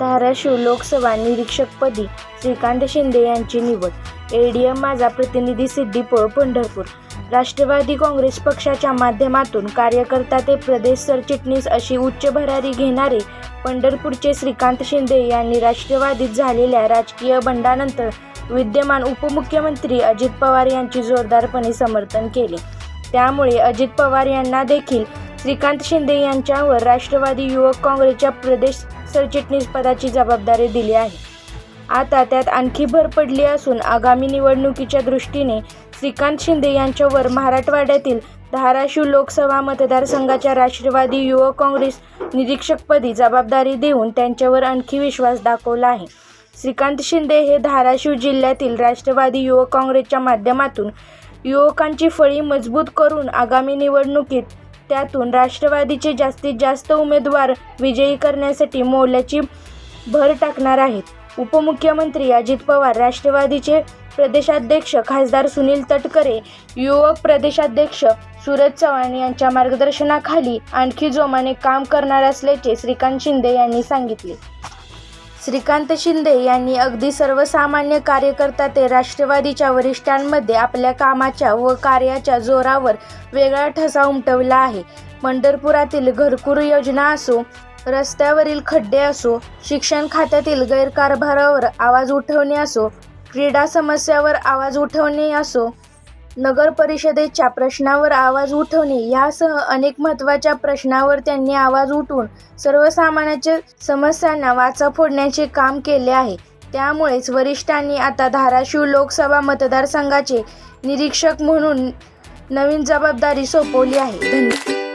धाराशिव लोकसभा निरीक्षकपदी श्रीकांत शिंदे यांची निवड. एडीएम माझा प्रतिनिधी सिद्धी पळ पंढरपूर. राष्ट्रवादी काँग्रेस पक्षाच्या माध्यमातून कार्यकर्ता ते प्रदेश सरचिटणीस अशी उच्च भरारी घेणारे पंढरपूरचे श्रीकांत शिंदे यांनी राष्ट्रवादीत झालेल्या राजकीय बंडानंतर विद्यमान उपमुख्यमंत्री अजित पवार यांची जोरदारपणे समर्थन केले. त्यामुळे अजित पवार यांना देखील श्रीकांत शिंदे यांच्यावर राष्ट्रवादी युवक काँग्रेसच्या प्रदेश सरचिटणीसपदाची जबाबदारी दिली आहे. आता त्यात आणखी भर पडली असून आगामी निवडणुकीच्या दृष्टीने श्रीकांत शिंदे यांच्यावर मराठवाड्यातील धाराशिव लोकसभा मतदारसंघाच्या राष्ट्रवादी युवक काँग्रेस निरीक्षकपदी जबाबदारी देऊन त्यांच्यावर आणखी विश्वास दाखवला आहे. श्रीकांत शिंदे हे धाराशिव जिल्ह्यातील राष्ट्रवादी युवक काँग्रेसच्या माध्यमातून युवकांची फळी मजबूत करून आगामी निवडणुकीत त्यातून राष्ट्रवादीचे जास्तीत जास्त उमेदवार विजयी करण्यासाठी मोलाची भर टाकणार आहेत. उपमुख्यमंत्री अजित पवार राष्ट्रवादीचे प्रदेशाध्यक्ष खासदार सुनील तटकरे युवक प्रदेशाध्यक्ष सूरज चव्हाण यांच्या मार्गदर्शनाखाली आणखी जोमाने काम करणार असल्याचे श्रीकांत शिंदे यांनी सांगितले. श्रीकांत शिंदे यांनी अगदी सर्वसामान्य कार्यकर्ता ते राष्ट्रवादीच्या वरिष्ठांमध्ये आपल्या कामाच्या व कार्याच्या जोरावर वेगळा ठसा उमटवला आहे. पंढरपुरातील घरकुर योजना असो रस्त्यावरील खड्डे असो शिक्षण खात्यातील गैरकारभारावर आवाज उठवणे असो क्रीडा समस्यावर आवाज उठवणे असो नगर परिषदेच्या प्रश्नावर आवाज उठवणे यासह अनेक महत्त्वाच्या प्रश्नावर त्यांनी आवाज उठवून सर्वसामान्यांच्या समस्यांना वाचा फोडण्याचे काम केले आहे. त्यामुळेच वरिष्ठांनी आता धाराशिव लोकसभा मतदारसंघाचे निरीक्षक म्हणून नवीन जबाबदारी सोपवली आहे. धन्यवाद.